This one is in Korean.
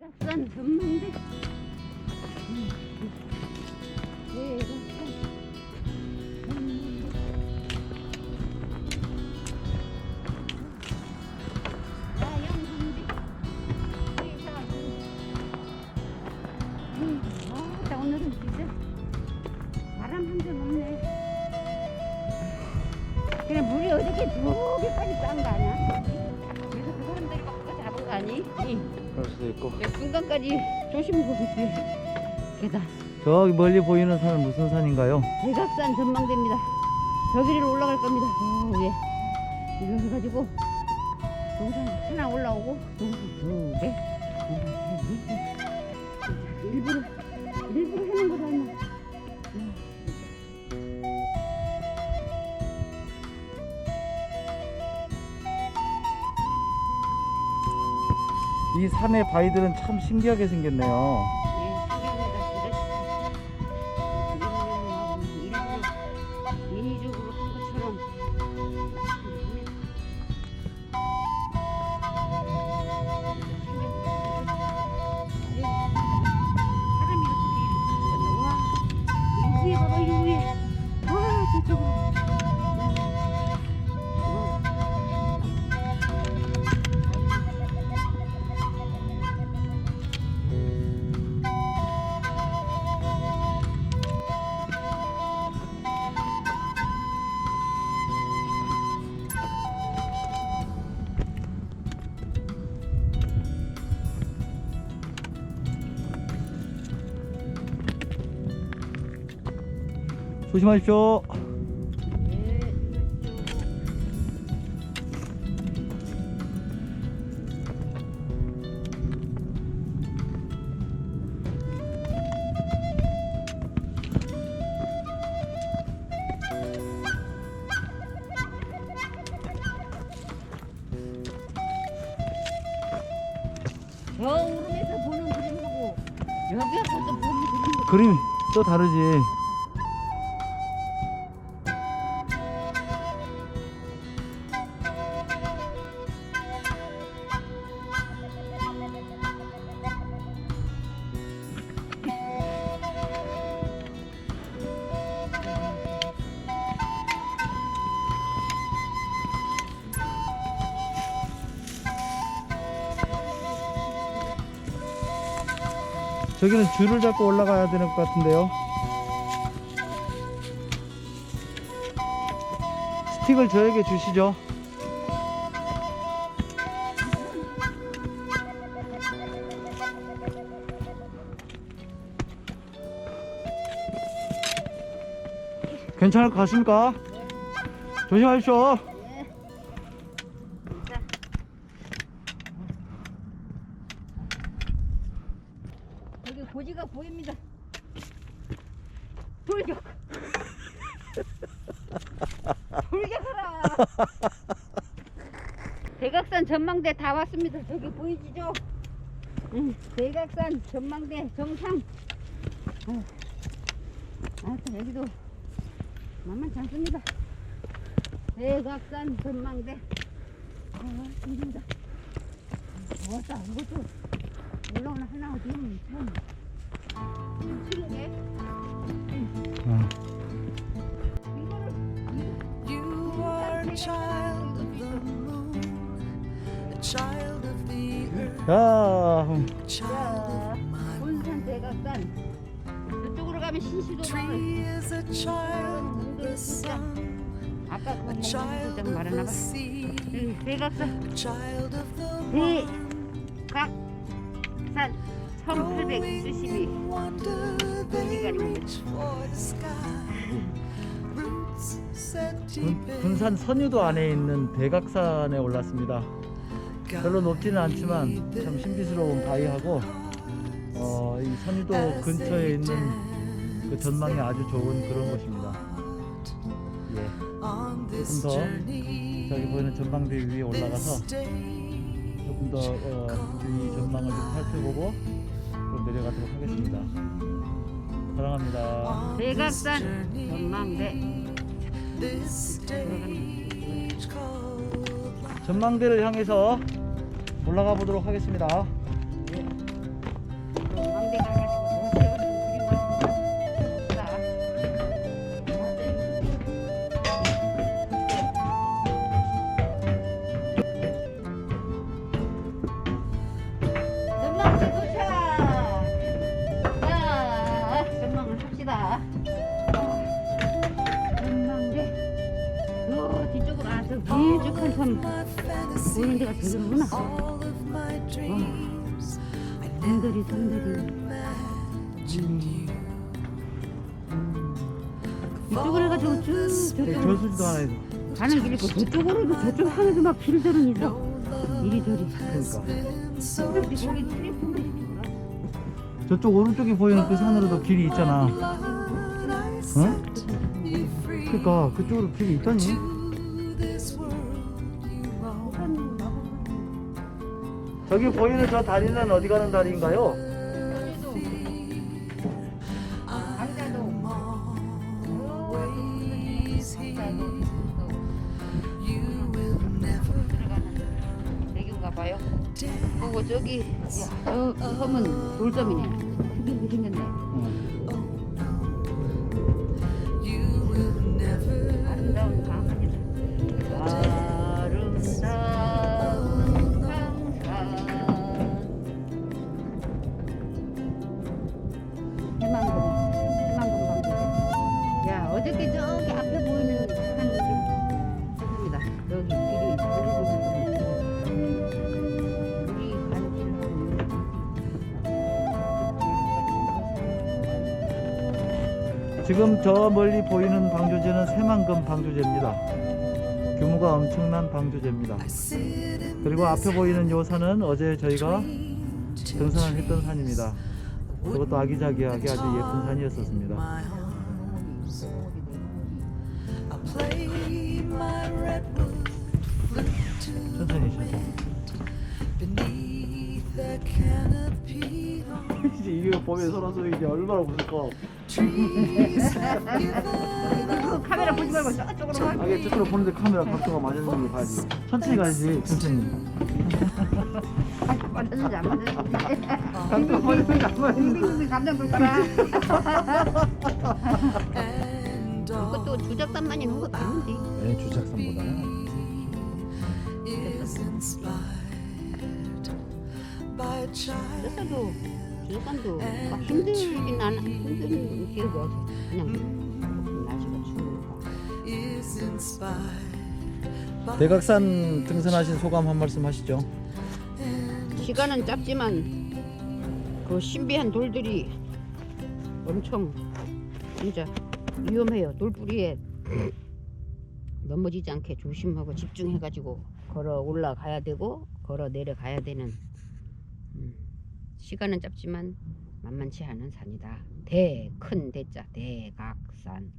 약산 전망대. 응. 그럴 수도 있고 몇 순간까지 조심하고 있어요. 계단. 저기 멀리 보이는 산은 무슨 산인가요? 대각산 전망대입니다. 저기로 올라갈 겁니다. 저 위에. 이거 해가지고 동산 하나 올라오고 동산 두 개, 산의 바위들은 참 신기하게 생겼네요 조심하십시오. 네, 저 오름에서 보는 그림하고 여기 와서 또 보는 그림이 또 다르지 저기는 줄을 잡고 올라가야 되는 것 같은데요. 스틱을 저에게 주시죠. 괜찮을 것 같습니까? 조심하십시오 예. 진짜. 여기 고지가 보입니다. 돌격. 돌격하라. 대각산 전망대 다 왔습니다. 저기 보이시죠? 응, 대각산 전망대 정상. 아, 아, 여기도 만만치 않습니다. 대각산 전망대. 아, 힘듭니다. 좋았다. 이것도 올라오나 하나 어디면 참. 치는데 어. 이거를 earth, 자, a child 자, of my 본산 대각산. 저쪽으로 가면 신시도 나와요. tree is a child of the sun, 아까 그 a child 목장 of 말하나 the 봐. sea, 여기 대각산 a child of the 네. one. 각산 Growing 1872. 군, 군산 선유도 안에 있는 대각산에 올랐습니다. 별로 높지는 않지만 참 신비스러운 바위하고 어, 이 선유도 근처에 있는 그 전망이 아주 좋은 그런 곳입니다. 예, this 더. 저기 보이는 전망대 위에 올라가서 조금 더 어, 이 전망을 좀 살펴보고 또 내려가도록 하겠습니다. 사랑합니다. 대각산 전망대. 전망대를 향해서 올라가 보도록 하겠습니다. 전망대 섬 보이는 데가 되는구나. all of my dreams. I 섬들이 섬들이. imagined you. 이쪽으로 해가지고 쭉 네, 저쪽으로 저수지도 하나 있어. 가는 길 있고 저쪽으로도 저쪽 산에도 막 길들은 있어. 이리저리. 그러니까. 트리 저쪽 오른쪽에 보이는 그 산으로도 길이 있잖아. 응? 그러니까 그쪽으로 길이 있다니. 저기 보이는 저 다리는 어디 가는 다리인가요? 저기 야, 저 섬은 돌섬이네. 크게 생겼네. 어저께 저기 앞에 보이는 산이 있습니다. 여기 길이 길로 지금 저 멀리 보이는 방조제는 새만금 방조제입니다. 규모가 엄청난 방조제입니다. 그리고 앞에 보이는 요 산은 어제 저희가 등산을 했던 산입니다. 그것도 아기자기하게 아주 예쁜 산이었었습니다. 이제 이거 보면 서로서 이제 얼마나. 그 카메라 보지 말고 저쪽으로 가. 아, 이게 저쪽으로 보는데 카메라 각도가 맞는 걸 봐야지. 천천히 가야지, 천천히. 맞았는지 안 맞았는지. 각도가 맞는 거안 맞는 빙빙빙 감정 불 거라. 그것도 주작단만 있는 것도 아닌데. 네, 주작산보다는. 그래서도 주작단도 막 힘들진 않아. 힘든 기억이 없어. 그냥 날씨가 추우니까. by 대각산 등산하신 소감 한 말씀 하시죠. 시간은 짧지만 그 신비한 돌들이 엄청 진짜 위험해요. 돌뿌리에 넘어지지 않게 조심하고 집중해가지고 걸어 올라가야 되고 걸어 내려가야 되는 음, 시간은 짧지만 만만치 않은 산이다. 대 큰 대자 대각산